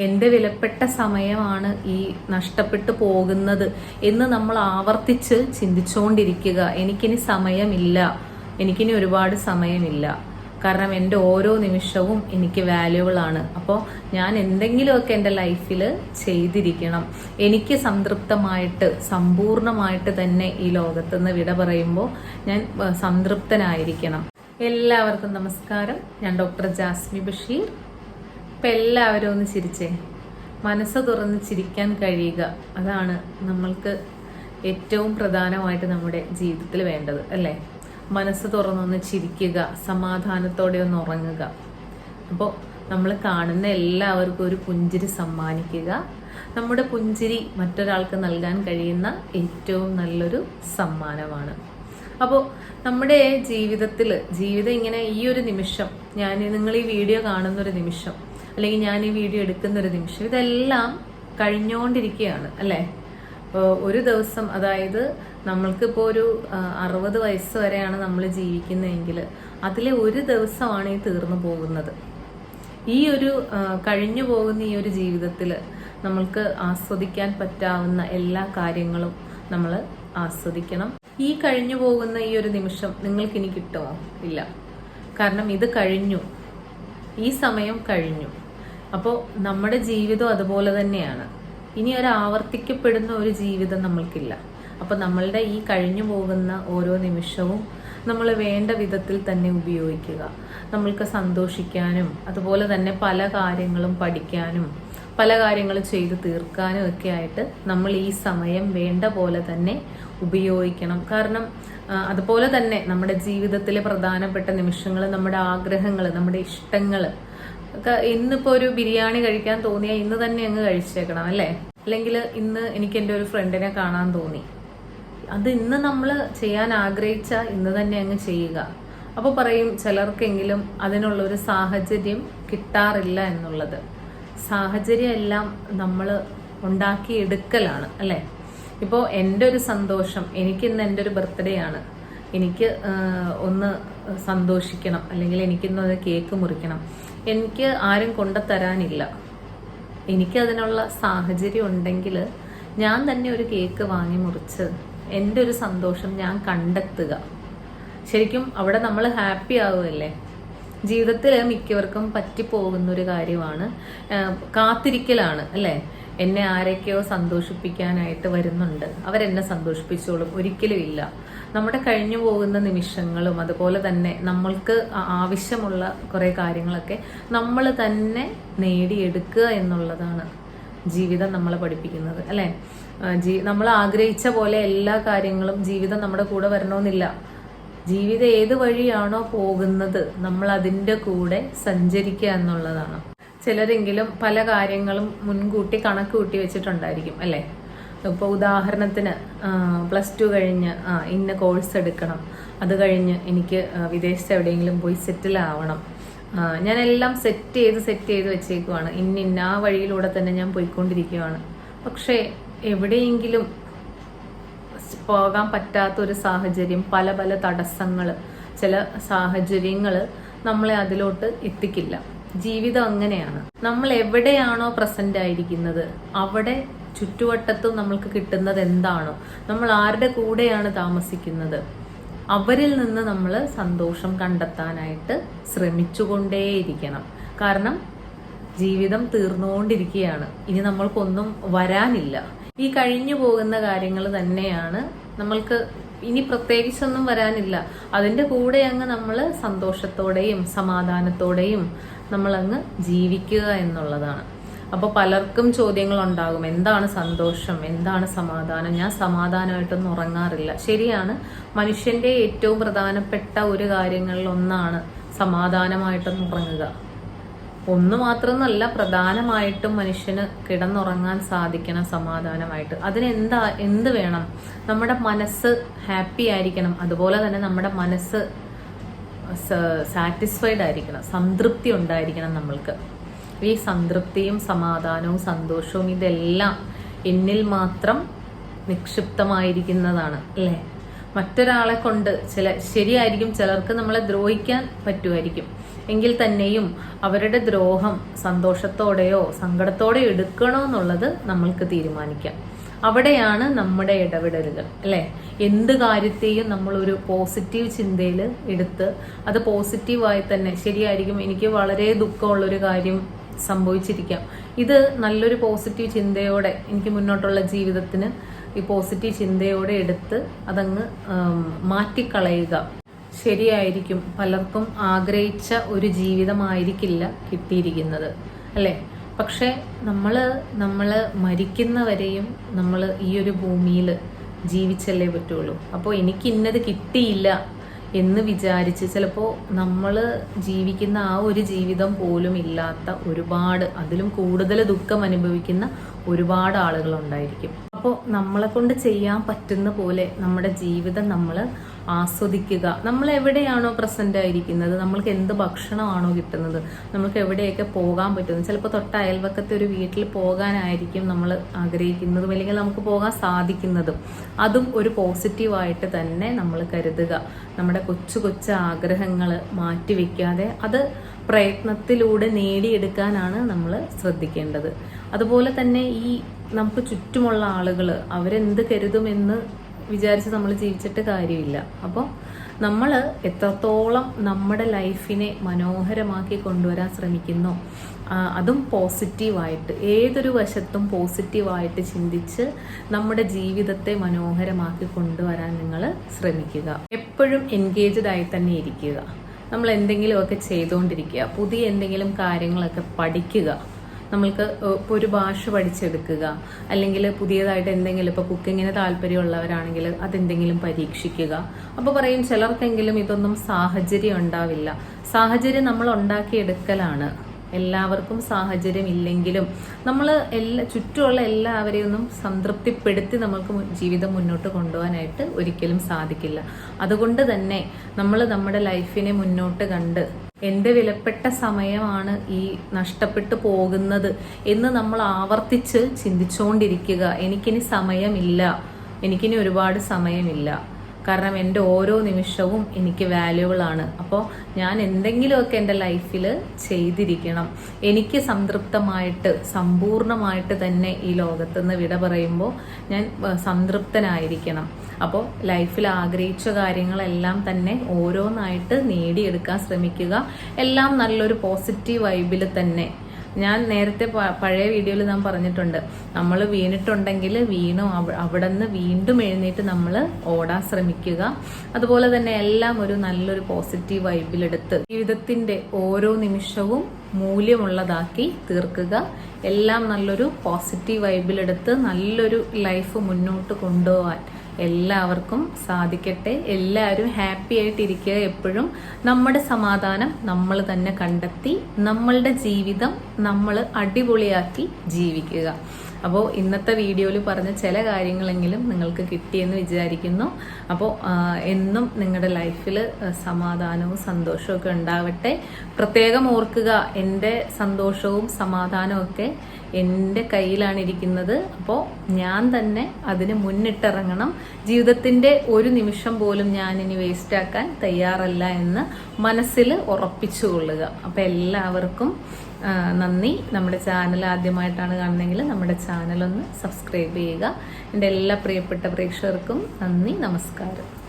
എന്റെ വിലപ്പെട്ട സമയമാണ് ഈ നഷ്ടപ്പെട്ടു പോകുന്നത് എന്ന് നമ്മൾ ആവർത്തിച്ച് ചിന്തിച്ചുകൊണ്ടിരിക്കുക എനിക്കിനി സമയമില്ല. എനിക്കിനി ഒരുപാട് സമയമില്ല. കാരണം എന്റെ ഓരോ നിമിഷവും എനിക്ക് വാല്യുബിൾ ആണ്. അപ്പോൾ ഞാൻ എന്തെങ്കിലുമൊക്കെ എന്റെ ലൈഫിൽ ചെയ്തിരിക്കണം. എനിക്ക് സംതൃപ്തമായിട്ട് സമ്പൂർണമായിട്ട് തന്നെ ഈ ലോകത്തുനിന്ന് വിട പറയുമ്പോൾ ഞാൻ സംതൃപ്തനായിരിക്കണം. എല്ലാവർക്കും നമസ്കാരം. ഞാൻ ഡോക്ടർ ജാസ്മി ബഷീർ. ഇപ്പം എല്ലാവരും ഒന്ന് ചിരിച്ചേ. മനസ്സ് തുറന്ന് ചിരിക്കാൻ കഴിയുക. അതാണ് നമ്മൾക്ക് ഏറ്റവും പ്രധാനമായിട്ട് നമ്മുടെ ജീവിതത്തിൽ വേണ്ടത് അല്ലേ? മനസ്സ് തുറന്നൊന്ന് ചിരിക്കുക സമാധാനത്തോടെ ഒന്ന് ഉറങ്ങുക. അപ്പോൾ നമ്മൾ കാണുന്ന എല്ലാവർക്കും ഒരു പുഞ്ചിരി സമ്മാനിക്കുക. നമ്മുടെ പുഞ്ചിരി മറ്റൊരാൾക്ക് നൽകാൻ കഴിയുന്ന ഏറ്റവും നല്ലൊരു സമ്മാനമാണ്. അപ്പോൾ നമ്മുടെ ജീവിതത്തിൽ ജീവിതം ഇങ്ങനെ ഈ ഒരു നിമിഷം ഞാൻ നിങ്ങൾ ഈ വീഡിയോ കാണുന്ന ഒരു നിമിഷം അല്ലെങ്കിൽ ഞാൻ ഈ വീഡിയോ എടുക്കുന്ന ഒരു നിമിഷം ഇതെല്ലാം കഴിഞ്ഞുകൊണ്ടിരിക്കുകയാണ് അല്ലേ? അപ്പോൾ ഒരു ദിവസം അതായത് നമ്മൾക്കിപ്പോൾ ഒരു അറുപത് വയസ്സ് വരെയാണ് നമ്മൾ ജീവിക്കുന്നതെങ്കിൽ അതിലെ ഒരു ദിവസമാണ് ഈ തീർന്നു പോകുന്നത്. ഈ ഒരു കഴിഞ്ഞു പോകുന്ന ഈ ഒരു ജീവിതത്തിൽ നമ്മൾക്ക് ആസ്വദിക്കാൻ പറ്റാവുന്ന എല്ലാ കാര്യങ്ങളും നമ്മൾ ആസ്വദിക്കണം. ഈ കഴിഞ്ഞു പോകുന്ന ഈ ഒരു നിമിഷം നിങ്ങൾക്കിനി കിട്ടുമോ? ഇല്ല. കാരണം ഇത് കഴിഞ്ഞു. ഈ സമയം കഴിഞ്ഞു. അപ്പോൾ നമ്മുടെ ജീവിതം അതുപോലെ തന്നെയാണ്. ഇനി ഒരു ആവർത്തിക്കപ്പെടുന്ന ഒരു ജീവിതം നമ്മൾക്കില്ല. അപ്പോൾ നമ്മളുടെ ഈ കഴിഞ്ഞു പോകുന്ന ഓരോ നിമിഷവും നമ്മൾ വേണ്ട വിധത്തിൽ തന്നെ ഉപയോഗിക്കുക. നമ്മൾക്ക് സന്തോഷിക്കാനും അതുപോലെ തന്നെ പല കാര്യങ്ങളും പഠിക്കാനും പല കാര്യങ്ങളും ചെയ്തു തീർക്കാനും ഒക്കെ ആയിട്ട് നമ്മൾ ഈ സമയം വേണ്ട പോലെ തന്നെ ഉപയോഗിക്കണം. കാരണം അതുപോലെ തന്നെ നമ്മുടെ ജീവിതത്തിലെ പ്രധാനപ്പെട്ട നിമിഷങ്ങൾ നമ്മുടെ ആഗ്രഹങ്ങൾ നമ്മുടെ ഇഷ്ടങ്ങൾ ഇന്നിപ്പോ ഒരു ബിരിയാണി കഴിക്കാൻ തോന്നിയാൽ ഇന്ന് തന്നെ അങ്ങ് കഴിച്ചേക്കണം അല്ലേ? അല്ലെങ്കിൽ ഇന്ന് എനിക്ക് എന്റെ ഒരു ഫ്രണ്ടിനെ കാണാൻ തോന്നി. അത് ഇന്ന് നമ്മൾ ചെയ്യാൻ ആഗ്രഹിച്ച ഇന്ന് തന്നെ അങ്ങ് ചെയ്യുക. അപ്പോൾ പറയും ചിലർക്കെങ്കിലും അതിനുള്ള ഒരു സാഹചര്യം കിട്ടാറില്ല എന്നുള്ളത്. സാഹചര്യം എല്ലാം നമ്മൾ ഉണ്ടാക്കിയെടുക്കലാണ് അല്ലേ? ഇപ്പോൾ എന്റെ ഒരു സന്തോഷം എനിക്കിന്ന് എന്റെ ഒരു ബർത്ത്ഡേ ആണ്. എനിക്ക് ഒന്ന് സന്തോഷിക്കണം അല്ലെങ്കിൽ എനിക്കിന്ന് ഒരു കേക്ക് മുറിക്കണം. എനിക്ക് ആരും കൊണ്ടുത്തരാനില്ല എനിക്ക് അതിനുള്ള സാഹചര്യം ഉണ്ടെങ്കിൽ ഞാൻ തന്നെ ഒരു കേക്ക് വാങ്ങി മുറിച്ച് എന്റെ ഒരു സന്തോഷം ഞാൻ കണ്ടെത്തുക. ശരിക്കും അവിടെ നമ്മൾ ഹാപ്പി ആവുമല്ലേ ജീവിതത്തിൽ മിക്കവർക്കും പറ്റിപ്പോകുന്ന ഒരു കാര്യമാണ് കാത്തിരിക്കലാണ് അല്ലേ? എന്നെ ആരൊക്കെയോ സന്തോഷിപ്പിക്കാനായിട്ട് വരുന്നുണ്ട്. അവരെന്നെ സന്തോഷിപ്പിച്ചോളും. ഒരിക്കലും ഇല്ല. നമ്മുടെ കഴിഞ്ഞു പോകുന്ന നിമിഷങ്ങളും അതുപോലെ തന്നെ നമ്മൾക്ക് ആവശ്യമുള്ള കുറേ കാര്യങ്ങളൊക്കെ നമ്മൾ തന്നെ നേടിയെടുക്കുക എന്നുള്ളതാണ് ജീവിതം നമ്മളെ പഠിപ്പിക്കുന്നത്. അല്ലേ? ജീ നമ്മൾ ആഗ്രഹിച്ച പോലെ എല്ലാ കാര്യങ്ങളും ജീവിതം നമ്മുടെ കൂടെ വരണമെന്നില്ല. ജീവിതം ഏത് വഴിയാണോ പോകുന്നത് നമ്മൾ അതിന്റെ കൂടെ സഞ്ചരിക്കുക എന്നുള്ളതാണ്. ചിലരെങ്കിലും പല കാര്യങ്ങളും മുൻകൂട്ടി കണക്ക് കൂട്ടി വെച്ചിട്ടുണ്ടായിരിക്കും അല്ലേ? ഇപ്പോൾ ഉദാഹരണത്തിന് പ്ലസ് ടു കഴിഞ്ഞ് ഇന്ന കോഴ്സ് എടുക്കണം. അത് കഴിഞ്ഞ് എനിക്ക് വിദേശത്ത് എവിടെയെങ്കിലും പോയി സെറ്റിൽ ആവണം. ഞാനെല്ലാം സെറ്റ് ചെയ്ത് സെറ്റ് ചെയ്ത് വെച്ചേക്കുവാണ്. ഇന്ന ഇന്ന ആ വഴിയിലൂടെ തന്നെ ഞാൻ പോയിക്കൊണ്ടിരിക്കുകയാണ് പക്ഷേ എവിടെയെങ്കിലും പോകാൻ പറ്റാത്തൊരു സാഹചര്യം പല പല തടസ്സങ്ങൾ ചില സാഹചര്യങ്ങൾ നമ്മളെ അതിലോട്ട് എത്തിക്കില്ല. ജീവിതം അങ്ങനെയാണ്. നമ്മൾ എവിടെയാണോ പ്രസന്റ് ആയിരിക്കുന്നത് അവിടെ ചുറ്റുവട്ടത്തും നമ്മൾക്ക് കിട്ടുന്നത് എന്താണോ നമ്മൾ ആരുടെ കൂടെയാണ് താമസിക്കുന്നത് അവരിൽ നിന്ന് നമ്മൾ സന്തോഷം കണ്ടെത്താനായിട്ട് ശ്രമിച്ചുകൊണ്ടേയിരിക്കണം. കാരണം ജീവിതം തീർന്നുകൊണ്ടിരിക്കുകയാണ്. ഇനി നമ്മൾക്കൊന്നും വരാനില്ല. ഈ കഴിഞ്ഞു പോകുന്ന കാര്യങ്ങൾ തന്നെയാണ് നമ്മൾക്ക് ഇനി പ്രത്യേകിച്ചൊന്നും വരാനില്ല. അതിന്റെ കൂടെ അങ്ങ് നമ്മൾ സന്തോഷത്തോടെയും സമാധാനത്തോടെയും നമ്മളങ്ങ് ജീവിക്കുക എന്നുള്ളതാണ്. അപ്പോൾ പലർക്കും ചോദ്യങ്ങൾ ഉണ്ടാകും എന്താണ് സന്തോഷം? എന്താണ് സമാധാനം? ഞാൻ സമാധാനമായിട്ടൊന്നും ഉറങ്ങാറില്ല. ശരിയാണ്. മനുഷ്യന്റെ ഏറ്റവും പ്രധാനപ്പെട്ട ഒരു കാര്യങ്ങളിൽ ഒന്നാണ് സമാധാനമായിട്ടൊന്നും ഉറങ്ങുക. ഒന്ന് മാത്രമെന്നല്ല പ്രധാനമായിട്ടും മനുഷ്യന് കിടന്നുറങ്ങാൻ സാധിക്കണം സമാധാനമായിട്ട്. അതിന് എന്താ എന്ത് വേണം? നമ്മുടെ മനസ്സ് ഹാപ്പി ആയിരിക്കണം. അതുപോലെ തന്നെ നമ്മുടെ മനസ്സ് സാറ്റിസ്ഫൈഡ് ആയിരിക്കണം. സംതൃപ്തി ഉണ്ടായിരിക്കണം നമ്മൾക്ക്. ഈ സംതൃപ്തിയും സമാധാനവും സന്തോഷവും ഇതെല്ലാം എന്നിൽ മാത്രം നിക്ഷിപ്തമായിരിക്കുന്നതാണ് അല്ലേ? മറ്റൊരാളെ കൊണ്ട് ചില ശരിയായിരിക്കും ചിലർക്ക് നമ്മളെ ദ്രോഹിക്കാൻ പറ്റുമായിരിക്കും. എങ്കിൽ തന്നെയും അവരുടെ ദ്രോഹം സന്തോഷത്തോടെയോ സങ്കടത്തോടെയോ എടുക്കണോ എന്നുള്ളത് നമ്മൾക്ക് തീരുമാനിക്കാം. അവിടെയാണ് നമ്മുടെ ഇടപെടലുകൾ അല്ലേ? എന്ത് കാര്യത്തെയും നമ്മൾ ഒരു പോസിറ്റീവ് ചിന്തയിൽ എടുത്ത് അത് പോസിറ്റീവായി തന്നെ ശരിയായിരിക്കും. എനിക്ക് വളരെ ദുഃഖമുള്ളൊരു കാര്യം സംഭവിച്ചിരിക്കാം. ഇത് നല്ലൊരു പോസിറ്റീവ് ചിന്തയോടെ എനിക്ക് മുന്നോട്ടുള്ള ജീവിതത്തിന് ഈ പോസിറ്റീവ് ചിന്തയോടെ എടുത്ത് അതങ്ങ് മാറ്റിക്കളയുക. ശരിയായിരിക്കും. പലർക്കും ആഗ്രഹിച്ച ഒരു ജീവിതമായിരിക്കില്ല കിട്ടിയിരിക്കുന്നത്. അല്ലേ? പക്ഷെ നമ്മൾ നമ്മൾ മരിക്കുന്നവരെയും നമ്മൾ ഈ ഒരു ഭൂമിയിൽ ജീവിച്ചല്ലേ പറ്റുള്ളൂ. അപ്പോൾ എനിക്ക് ഇന്നത് കിട്ടിയില്ല എന്ന് വിചാരിച്ച് ചിലപ്പോൾ നമ്മൾ ജീവിക്കുന്ന ആ ഒരു ജീവിതം പോലും ഇല്ലാത്ത ഒരുപാട് അതിലും കൂടുതൽ ദുഃഖം അനുഭവിക്കുന്ന ഒരുപാട് ആളുകളുണ്ടായിരിക്കും. അപ്പോൾ നമ്മളെ കൊണ്ട് ചെയ്യാൻ പറ്റുന്ന പോലെ നമ്മുടെ ജീവിതം നമ്മൾ ആസ്വദിക്കുക. നമ്മൾ എവിടെയാണോ പ്രസന്റ് ആയിരിക്കുന്നത്? നമ്മൾക്ക് എന്ത് ഭക്ഷണമാണോ കിട്ടുന്നത്? നമ്മൾക്ക് എവിടെയൊക്കെ പോകാൻ പറ്റുന്നത്? ചിലപ്പോൾ തൊട്ട അയൽവക്കത്തെ ഒരു വീട്ടിൽ പോകാനായിരിക്കും നമ്മൾ ആഗ്രഹിക്കുന്നതും അല്ലെങ്കിൽ നമുക്ക് പോകാൻ സാധിക്കുന്നതും. അതും ഒരു പോസിറ്റീവായിട്ട് തന്നെ നമ്മൾ കരുതുക. നമ്മുടെ കൊച്ചു കൊച്ചു ആഗ്രഹങ്ങൾ മാറ്റിവെക്കാതെ അത് പ്രയത്നത്തിലൂടെ നേടിയെടുക്കാനാണ് നമ്മൾ ശ്രദ്ധിക്കേണ്ടത്. അതുപോലെ തന്നെ ഈ നമുക്ക് ചുറ്റുമുള്ള ആളുകൾ അവരെന്ത് കരുതുമെന്ന് വിചാരിച്ച് നമ്മൾ ജീവിച്ചിട്ട് കാര്യമില്ല. അപ്പോൾ നമ്മൾ എത്രത്തോളം നമ്മുടെ ലൈഫിനെ മനോഹരമാക്കി കൊണ്ടുവരാൻ ശ്രമിക്കുന്നോ അതും പോസിറ്റീവായിട്ട് ഏതൊരു വശത്തും പോസിറ്റീവായിട്ട് ചിന്തിച്ച് നമ്മുടെ ജീവിതത്തെ മനോഹരമാക്കി കൊണ്ടുവരാൻ നിങ്ങൾ ശ്രമിക്കുക. എപ്പോഴും എൻഗേജ്ഡ് ആയി തന്നെ ഇരിക്കുക. നമ്മൾ എന്തെങ്കിലുമൊക്കെ ചെയ്തുകൊണ്ടിരിക്കുക പുതിയ എന്തെങ്കിലും കാര്യങ്ങളൊക്കെ പഠിക്കുക. നമ്മൾക്ക് ഇപ്പോൾ ഒരു ഭാഷ പഠിച്ചെടുക്കുക അല്ലെങ്കിൽ പുതിയതായിട്ട് എന്തെങ്കിലും ഇപ്പോൾ കുക്കിങ്ങിന് താല്പര്യമുള്ളവരാണെങ്കിൽ അതെന്തെങ്കിലും പരീക്ഷിക്കുക. അപ്പോൾ പറയും ചിലർക്കെങ്കിലും ഇതൊന്നും സാഹചര്യം ഉണ്ടാവില്ല. സാഹചര്യം നമ്മൾ ഉണ്ടാക്കിയെടുക്കലാണ്. എല്ലാവർക്കും സാഹചര്യം ഇല്ലെങ്കിലും നമ്മൾ എല്ലാ ചുറ്റുമുള്ള എല്ലാവരെയും ഒന്നും സംതൃപ്തിപ്പെടുത്തി നമ്മൾക്ക് ജീവിതം മുന്നോട്ട് കൊണ്ടുപോകാനായിട്ട് ഒരിക്കലും സാധിക്കില്ല. അതുകൊണ്ട് തന്നെ നമ്മൾ നമ്മുടെ ലൈഫിനെ മുന്നോട്ട് കണ്ട് എന്റെ വിലപ്പെട്ട സമയമാണ് ഈ നഷ്ടപ്പെട്ടു പോകുന്നത് എന്ന് നമ്മൾ ആവർത്തിച്ച് ചിന്തിച്ചുകൊണ്ടിരിക്കുക എനിക്കിനി സമയമില്ല. എനിക്കിനി ഒരുപാട് സമയമില്ല. കാരണം എന്റെ ഓരോ നിമിഷവും എനിക്ക് വാല്യുബിൾ ആണ്. അപ്പോൾ ഞാൻ എന്തെങ്കിലുമൊക്കെ എന്റെ ലൈഫിൽ ചെയ്തിരിക്കണം. എനിക്ക് സംതൃപ്തമായിട്ട് സമ്പൂർണമായിട്ട് തന്നെ ഈ ലോകത്ത് നിന്ന് വിട പറയുമ്പോൾ ഞാൻ സംതൃപ്തനായിരിക്കണം. അപ്പോൾ ലൈഫിൽ ആഗ്രഹിച്ച കാര്യങ്ങളെല്ലാം തന്നെ ഓരോന്നായിട്ട് നേടിയെടുക്കാൻ ശ്രമിക്കുക. എല്ലാം നല്ലൊരു പോസിറ്റീവ് വൈബിൽ തന്നെ ഞാൻ നേരത്തെ പഴയ വീഡിയോയിൽ ഞാൻ പറഞ്ഞിട്ടുണ്ട്. നമ്മൾ വീണിട്ടുണ്ടെങ്കിൽ വീണു അവ- അവിടെ നിന്ന് വീണ്ടും എഴുന്നേറ്റ് നമ്മൾ ഓടാൻ ശ്രമിക്കുക. അതുപോലെ തന്നെ എല്ലാം ഒരു നല്ലൊരു പോസിറ്റീവ് വൈബിലെടുത്ത് ജീവിതത്തിന്റെ ഓരോ നിമിഷവും മൂല്യമുള്ളതാക്കി തീർക്കുക. എല്ലാം നല്ലൊരു പോസിറ്റീവ് വൈബിലെടുത്ത് നല്ലൊരു ലൈഫ് മുന്നോട്ട് കൊണ്ടുപോകാൻ എല്ലാവർക്കും സാധിക്കട്ടെ. എല്ലാവരും ഹാപ്പി ആയിട്ടിരിക്കുക എപ്പോഴും. നമ്മുടെ സമാധാനം നമ്മൾ തന്നെ കണ്ടെത്തി നമ്മളുടെ ജീവിതം നമ്മൾ അടിപൊളിയാക്കി ജീവിക്കുക. അപ്പോൾ ഇന്നത്തെ വീഡിയോയിൽ പറഞ്ഞ ചില കാര്യങ്ങളെങ്കിലും നിങ്ങൾക്ക് കിട്ടിയെന്ന് വിചാരിക്കുന്നു. അപ്പോൾ എന്നും നിങ്ങളുടെ ലൈഫിൽ സമാധാനവും സന്തോഷവും ഒക്കെ ഉണ്ടാവട്ടെ. പ്രത്യേകം ഓർക്കുക എന്റെ സന്തോഷവും സമാധാനവും ഒക്കെ എന്റെ കയ്യിലാണ് ഇരിക്കുന്നത്. അപ്പോൾ ഞാൻ തന്നെ അതിന് മുന്നിട്ടിറങ്ങണം. ജീവിതത്തിന്റെ ഒരു നിമിഷം പോലും ഞാൻ ഇനി വേസ്റ്റ് ആക്കാൻ തയ്യാറല്ല എന്ന് മനസ്സിൽ ഉറപ്പിച്ചുകൊള്ളുക അപ്പോൾ എല്ലാവർക്കും നന്ദി. നമ്മുടെ ചാനൽ ആദ്യമായിട്ടാണ് കാണുന്നതെങ്കിൽ നമ്മുടെ ചാനൽ ഒന്ന് സബ്സ്ക്രൈബ് ചെയ്യുക. എന്റെ എല്ലാ പ്രിയപ്പെട്ട പ്രേക്ഷകർക്കും നന്ദി. നമസ്കാരം.